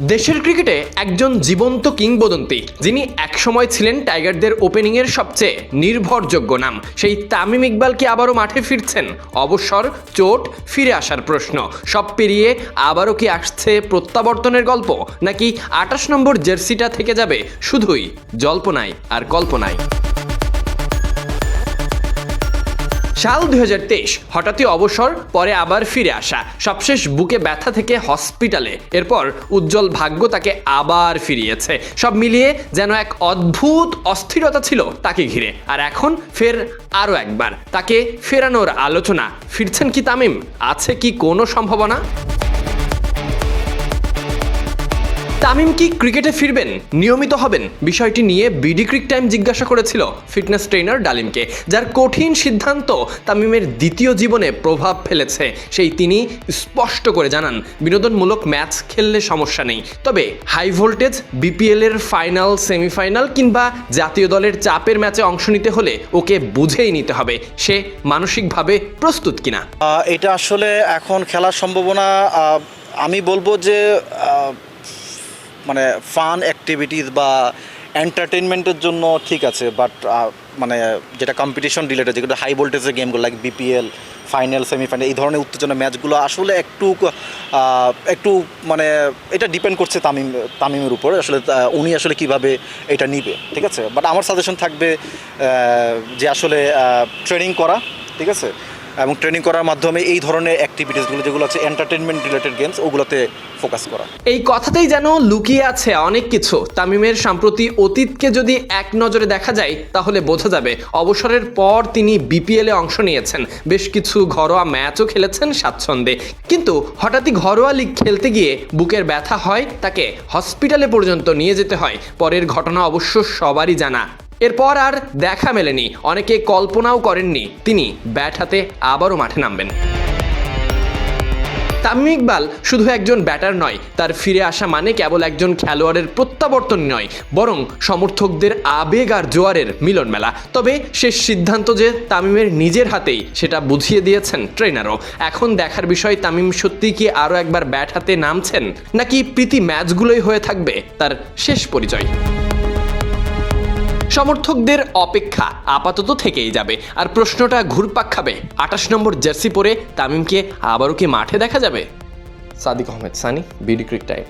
দেশের ক্রিকেটে একজন জীবন্ত কিংবদন্তি, যিনি একসময় ছিলেন টাইগারদের ওপেনিংয়ের সবচেয়ে নির্ভরযোগ্য নাম। সেই তামিম ইকবাল কি আবারও মাঠে ফিরছেন? অবসর, চোট, ফিরে আসার প্রশ্ন। সব পেরিয়ে আবারও কি আসছে প্রত্যাবর্তনের গল্প? নাকি আটাশ নম্বর জার্সিটা থেকে যাবে শুধুই জল্পনায় আর কল্পনায়? সাল দুই হঠাৎই অবসর, পরে আবার ফিরে আসা। সবশেষ বুকে ব্যথা থেকে হসপিটালে। এরপর উজ্জ্বল ভাগ্য তাকে আবার ফিরিয়েছে। সব মিলিয়ে যেন এক অদ্ভুত অস্থিরতা ছিল তাকে ঘিরে। আর এখন ফের আরও একবার। তাকে ফেরানোর আলোচনা। ফিরছেন কি তামিম? আছে কি কোনো সম্ভাবনা? তামিম কি ক্রিকেটে ফিরবেন? নিয়মিত হবেন? বিষয়টি নিয়ে বিডি ক্রিক টাইম জিজ্ঞাসা করেছিল ফিটনেস ট্রেনার ডালিমকে, যার কঠিন সিদ্ধান্ত তামিমের দ্বিতীয় জীবনে প্রভাব ফেলেছে। সেই তিনি স্পষ্ট করে জানান, বিনোদনমূলক ম্যাচ খেললে সমস্যা নেই। তবে হাই ভোল্টেজ, বিপিএল এর ফাইনাল, সেমিফাইনাল কিংবা জাতীয় দলের চাপের ম্যাচে অংশ নিতে হলে ওকে বুঝেই নিতে হবে, সে মানসিকভাবে প্রস্তুত কিনা। এটা আসলে এখন খেলার সম্ভাবনা আমি বলব যে মানে ফান অ্যাক্টিভিটিস বা এন্টারটেনমেন্টের জন্য ঠিক আছে বাট মানে যেটা কম্পিটিশন রিলেটেড যেগুলো হাই ভোল্টেজের গেমগুলো লাইক বিপিএল ফাইনাল সেমিফাইনাল এই ধরনের উত্তেজনা ম্যাচগুলো আসলে একটু একটু মানে এটা ডিপেন্ড করছে তামিম, তামিমের উপর, আসলে উনি আসলে কীভাবে এটা নিবে, ঠিক আছে? বাট আমার সাজেশন থাকবে যে আসলে ট্রেনিং করা, ঠিক আছে? এবং ট্রেনিং করার মাধ্যমে এই ধরনের অ্যাক্টিভিটিসগুলো যেগুলো আছে এন্টারটেনমেন্ট রিলেটেড গেমস ওগুলোতে ফোকাস করা। এই কথাতেই যেন লুকিয়ে আছে অনেক কিছু। তামিমের সাম্প্রতি অতীতকে যদি এক নজরে দেখা যায়, তাহলে বোঝা যাবে অবসরের পর তিনি বিপিএলে অংশ নিয়েছেন। বেশ কিছু ঘরোয়া ম্যাচও খেলেছেন স্বাচ্ছন্দ্যে। কিন্তু হঠাৎই ঘরোয়া লিগ খেলতে গিয়ে বুকের ব্যথা হয়, তাকে হসপিটালে পর্যন্ত নিয়ে যেতে হয়। পরের ঘটনা অবশ্য সবারই জানা। এরপর আর দেখা মেলেনি। অনেকে কল্পনাও করেননি তিনি ব্যাট হাতে আবারও মাঠে নামবেন। তামিম ইকবাল শুধু একজন ব্যাটার নয়, তার ফিরে আসা মানে কেবল একজন খেলোয়াড়ের প্রত্যাবর্তন নয়, বরং সমর্থকদের আবেগ আর জোয়ারের মিলন মেলা। তবে শেষ সিদ্ধান্ত যে তামিমের নিজের হাতেই, সেটা বুঝিয়ে দিয়েছেন ট্রেনারও এখন দেখার বিষয়, তামিম সত্যি কি আরও একবার ব্যাট হাতে নামছেন, নাকি প্রীতি ম্যাচগুলোই হয়ে থাকবে তার শেষ পরিচয়? সমর্থকদের অপেক্ষা আপাতত থেকেই যাবে। আর প্রশ্নটা ঘুরপাক খাবে। আঠাশ নম্বর জার্সি পরে তামিমকে আবারও কি মাঠে দেখা যাবে? Sadiq Ahmed, Sunny, BD cric time.